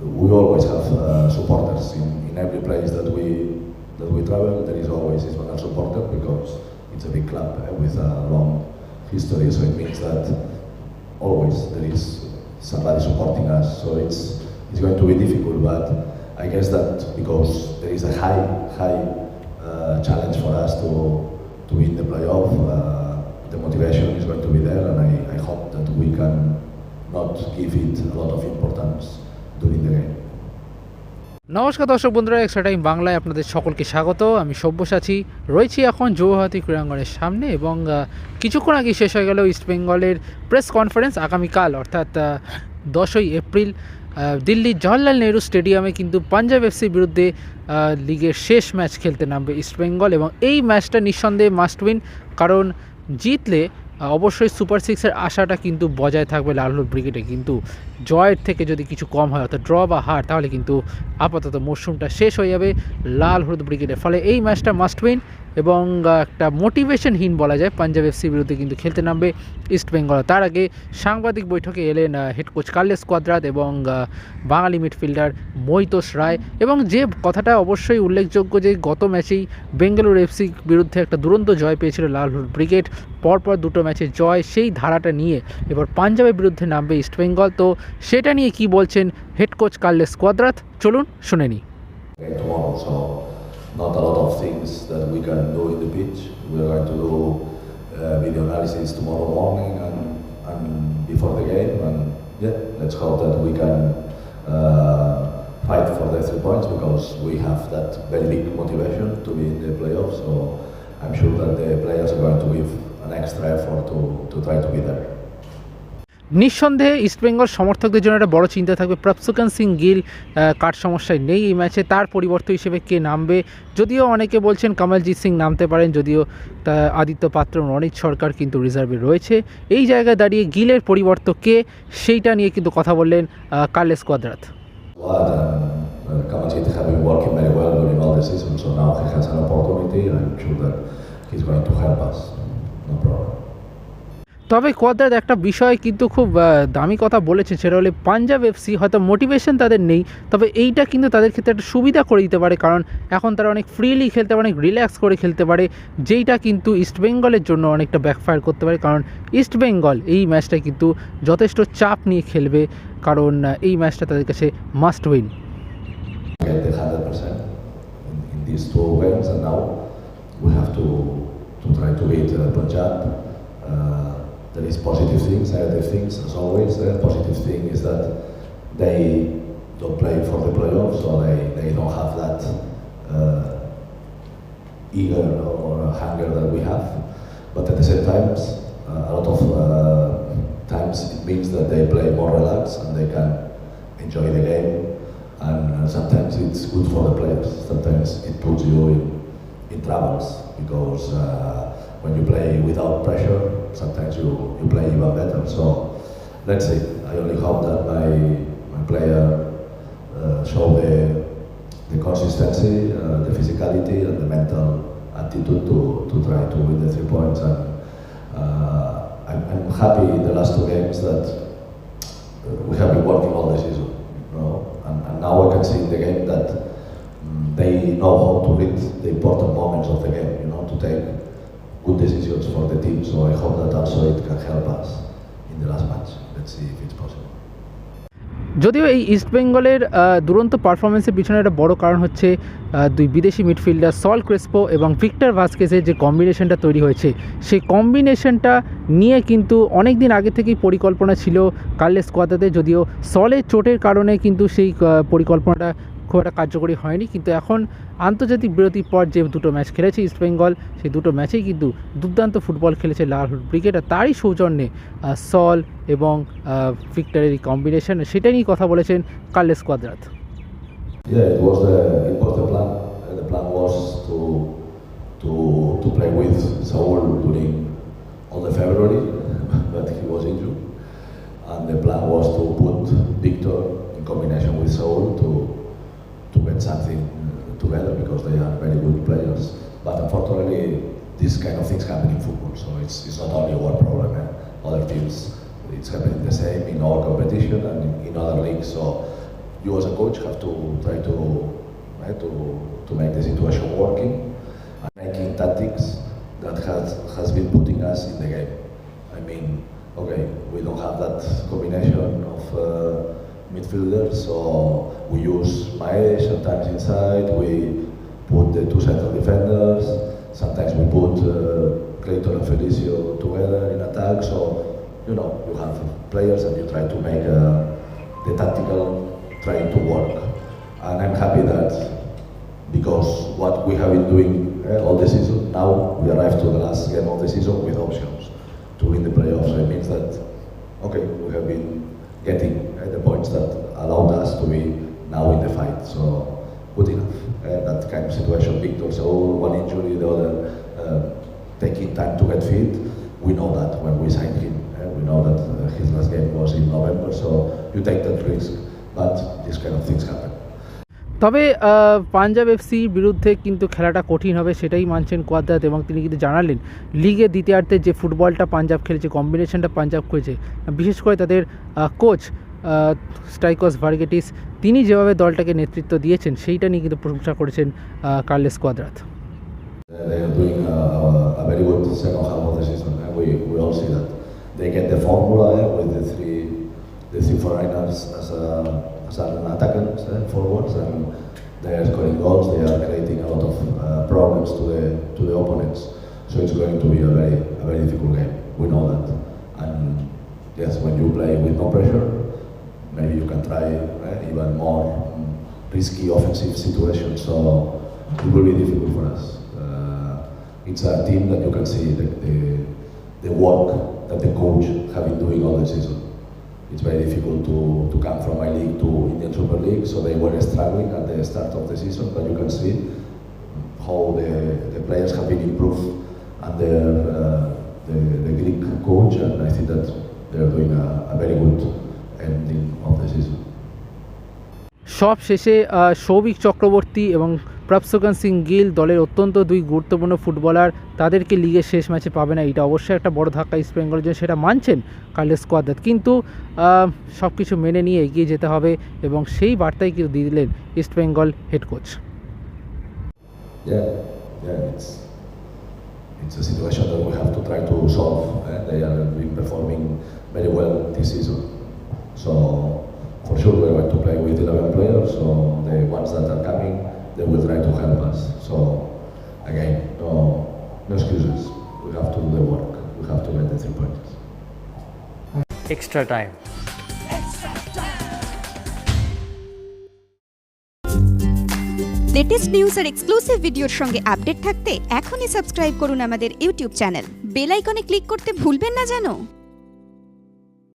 we always have uh, supporters in, in every place that we that we travel. There is always Ismael supporter because it's a big club eh, with a long history. So it means that always there is somebody supporting us. So it's it's going to be difficult, but I guess that because there is a high high uh, challenge for us to to win the playoff, uh, the motivation is going to be there, and I, I hope that we can not give it a lot of importance নমস্কার দর্শক বন্ধুরা extra time বাংলায় আপনাদের সকলকে স্বাগত। আমি সব্যসাচী, রয়েছি এখন যৌহাতি ক্রীড়াঙ্গনের সামনে এবং কিছুক্ষণ আগে শেষ হয়ে গেল ইস্টবেঙ্গলের প্রেস কনফারেন্স আগামীকাল, অর্থাৎ দশই এপ্রিল দিল্লির জওয়াহরলাল নেহরু স্টেডিয়ামে কিন্তু পাঞ্জাব এফসির বিরুদ্ধে লিগের শেষ ম্যাচ খেলতে নামবে ইস্টবেঙ্গল এবং এই ম্যাচটা নিঃসন্দেহে মাস্ট উইন কারণ জিতলে অবশ্যই সুপার সিক্সের আশাটা কিন্তু বজায় থাকবে লালহুল ব্রিগেডে। কিন্তু জয়ের থেকে যদি কিছু কম হয়, অর্থাৎ ড্র বা হার, তাহলে কিন্তু আপাতত মরশুমটা শেষ হয়ে যাবে লাল হলুদ ব্রিগেডের ফলে এই ম্যাচটা মাস্ট উইন এবং একটা মোটিভেশনহীন বলা যায়। পাঞ্জাব এফসির বিরুদ্ধে কিন্তু খেলতে নামবে ইস্ট বেঙ্গল তার আগে সাংবাদিক বৈঠকে এলেন হেড কোচ কার্লেস কোয়াদ্রাত এবং বাঙালি মিডফিল্ডার মৈতোষ রায় এবং যে কথাটা অবশ্যই উল্লেখযোগ্য যে, গত ম্যাচেই বেঙ্গালুরু এফসি বিরুদ্ধে একটা দুরন্ত জয় পেয়েছিল লাল হলুদ ব্রিগেড। পরপর দুটো ম্যাচে জয় সেই ধারাটা নিয়ে এবার পাঞ্জাবের বিরুদ্ধে নামবে ইস্ট বেঙ্গল তো সেটা নিয়ে কি বলছেন হেড কোচ কার্লেস কোয়াদ্রাত চলুন শুনে নিই। Not a lot of things that we can do in the pitch. We are going to do uh, video analysis tomorrow morning and, and before the game. And yeah, let's hope that we can uh, fight for the three points because we have that very big motivation to be in the playoffs. So I'm sure that the players are going to give an extra effort to, to try to be there. নিঃসন্দেহে ইস্টবেঙ্গল সমর্থকদের জন্য একটা বড় চিন্তা থাকবে প্রপসুকান সিং গিল কার সমস্যায় নেই এই ম্যাচে তার পরিবর্তন হিসেবে কে নামবে যদিও অনেকে বলছেন কমলজিৎ সিং নামতে পারেন, যদিও আদিত্য পাত্র রনিত সরকার কিন্তু রিজার্ভে রয়েছে এই জায়গায় দাঁড়িয়ে গিলের পরিবর্তন কে, সেইটা নিয়ে কিন্তু কথা বললেন Carles Cuadrat he's going to help us. No problem. তবে কোয়াদ্রাত একটা বিষয় কিন্তু খুব দামি কথা বলেছে সেটা হলে পাঞ্জাব এফসি হয়তো মোটিভেশন তাদের নেই তবে এইটা কিন্তু তাদের ক্ষেত্রে একটা সুবিধা করে দিতে পারে কারণ এখন তারা অনেক ফ্রিলি খেলতে পারে অনেক রিল্যাক্স করে খেলতে পারে যেইটা কিন্তু ইস্টবেঙ্গলের জন্য অনেকটা ব্যাকফায়ার করতে পারে কারণ ইস্টবেঙ্গল এই ম্যাচটা কিন্তু যথেষ্ট চাপ নিয়ে খেলবে কারণ এই ম্যাচটা তাদের কাছে must win we have to to try to beat uh, Punjab. There is positive things, negative things, as always. The positive thing is that they don't play for the playoffs, so they, they don't have that uh, eager or hunger that we have. But at the same time, uh, a lot of uh, times it means that they play more relaxed and they can enjoy the game. And uh, sometimes it's good for the players. Sometimes it puts you in, in troubles because uh, when you play without pressure, sometimes you, you play even better. So let's see. I only hope that my, my player uh, show the, the consistency, uh, the physicality, and the mental attitude to, to try to win the three points. And uh, I'm, I'm happy in the last two games that we have been working all the season. You know? and, and now I can see in the game that mm, they know how to read the important moments of the game, you know, to take good decisions for the team. So I hope that also it can help us in the last match. Let's see if it's possible. যদিও এই ইস্টবেঙ্গলের দুরন্ত পারফরমেন্সের পিছনে একটা বড় কারণ হচ্ছে দুই বিদেশি মিডফিল্ডার সল ক্রেসপো এবং ভিক্টর ভাস্কেসের যে কম্বিনেশনটা তৈরি হয়েছে, সেই কম্বিনেশনটা নিয়ে কিন্তু অনেক দিন আগে থেকেই পরিকল্পনা ছিল কার্লেস কোয়াদাতে যদিও সলের চোটের কারণে কিন্তু সেই পরিকল্পনাটা খুব একটা কার্যকরী হয়নি কিন্তু এখন আন্তর্জাতিক বিরতির পর যে দুটো ম্যাচ খেলেছে ইস্টবেঙ্গল সেই দুটো ম্যাচেই কিন্তু দুর্দান্ত ফুটবল খেলেছে লালহুড ব্রিগেড আর তারই সৌজন্যে সল এবং ভিক্টরের কম্বিনেশন সেটা নিয়েই কথা বলেছেন Carles Cuadrat. To, to get something together because they are very good players. But unfortunately, these kind of things happen in football, so it's it's not only our problem. Eh? Other teams, it's happening the same in our competition and in, other leagues. So you as a coach have to try to right, to to make the situation working and making tactics that has has been putting us in the game. I mean, okay, we don't have that combination of uh, midfielders, so we use Maes sometimes inside. We put the two central defenders. Sometimes we put uh, Clayton and Felicio together in attack. So you know, you have players and you try to make uh, the tactical trying to work. And I'm happy that because what we have been doing uh, all the season, now we arrive to the last game of the season with options to win the playoffs. It means that, okay, we have been getting uh, the points that allowed us to be now in the fight. So good enough. Uh, that kind of situation, Victor Saul, one injury, the other uh, taking time to get fit. We know that when we signed him. Uh, we know that uh, his last game was in November, so you take that risk. But these kind of things happen. তবে পাঞ্জাব এফসির বিরুদ্ধে কিন্তু খেলাটা কঠিন হবে সেটাই মানছেন Cuadrat এবং তিনি কিন্তু জানালেন লিগে দ্বিতীয়ার্ধে যে ফুটবলটা পাঞ্জাব খেলেছে কম্বিনেশনটা পাঞ্জাব করেছে বিশেষ করে তাদের কোচ স্ট্রাইকস ভার্গেটিস তিনি যেভাবে দলটাকে নেতৃত্ব দিয়েছেন সেইটা নিয়ে কিন্তু প্রশংসা করেছেন Carles Cuadrat Uh, They uh, and get the formula eh, with the three the three foreigners as a as an attackers eh, forwards, and they are scoring goals. They are creating a lot of uh, problems to the to the opponents. So it's going to be a very a very difficult game. We know that. And yes, when you play with no pressure, maybe you can try eh, even more risky offensive situations. So it will be difficult for us. Uh, it's a team that you can see the, the, the work that the coach have been doing all the season. It's very difficult to, to come from my league to Indian Super League, so they were struggling at the start of the season, but you can see how the, the players have been improved under uh, the, the Greek coach, and I think that they're doing a, a very good ending of the season. সব শেষে সৌভিক চক্রবর্তী এবং প্রভসোকান সিং গিল দলের অত্যন্ত দুই গুরুত্বপূর্ণ footballer তাদেরকে লিগের শেষ ম্যাচে পাবে না এটা অবশ্যই একটা বড় ধাক্কা ইস্ট বেঙ্গলের জন্য সেটা মানছেন কার্লেস কোয়াদ্রাত কিন্তু সব কিছু মেনে নিয়ে এগিয়ে যেতে হবে এবং সেই বার্তাই কিন্তু দিয়ে দিলেন East Bengal head coach Yeah, yeah, it's it's a situation that we have to try to solve. They have been performing very well this season, so for sure we're going to play with 11 players. So the ones that are coming, they will try to help us. So again, no, no excuses. We have to do the work. We have to get the three points. extra time. Latest news R exclusive ভিডিওর সঙ্গে update থাকতে এখনই subscribe করুন আমাদের YouTube channel bell আইকনে click করতে ভুলবেন না জানো